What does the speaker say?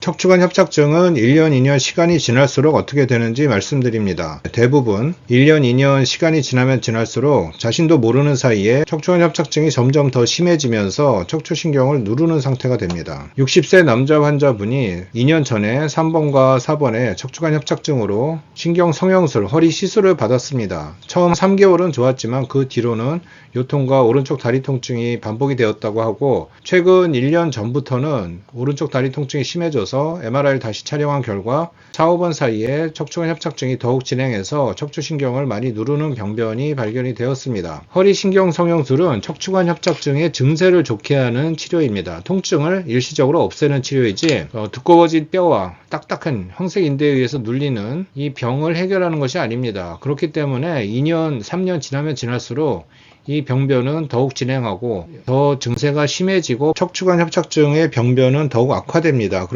척추관 협착증은 1년, 2년 시간이 지날수록 어떻게 되는지 말씀드립니다. 대부분 1년, 2년 시간이 지나면 지날수록 자신도 모르는 사이에 척추관 협착증이 점점 더 심해지면서 척추신경을 누르는 상태가 됩니다. 60세 남자 환자분이 2년 전에 3번과 4번에 척추관 협착증으로 신경 성형술, 허리 시술을 받았습니다. 처음 3개월은 좋았지만 그 뒤로는 요통과 오른쪽 다리 통증이 반복이 되었다고 하고 최근 1년 전부터는 오른쪽 다리 통증이 심해져서 MRI를 다시 촬영한 결과 4, 5번 사이에 척추관 협착증이 더욱 진행해서 척추신경을 많이 누르는 병변이 발견이 되었습니다. 허리신경 성형술은 척추관 협착증의 증세를 좋게 하는 치료입니다. 통증을 일시적으로 없애는 치료이지 어, 두꺼워진 뼈와 딱딱한 황색 인대에 의해서 눌리는 이 병을 해결하는 것이 아닙니다. 그렇기 때문에 2년, 3년 지나면 지날수록 이 병변은 더욱 진행하고 더 증세가 심해지고 척추관 협착증의 병변은 더욱 악화됩니다.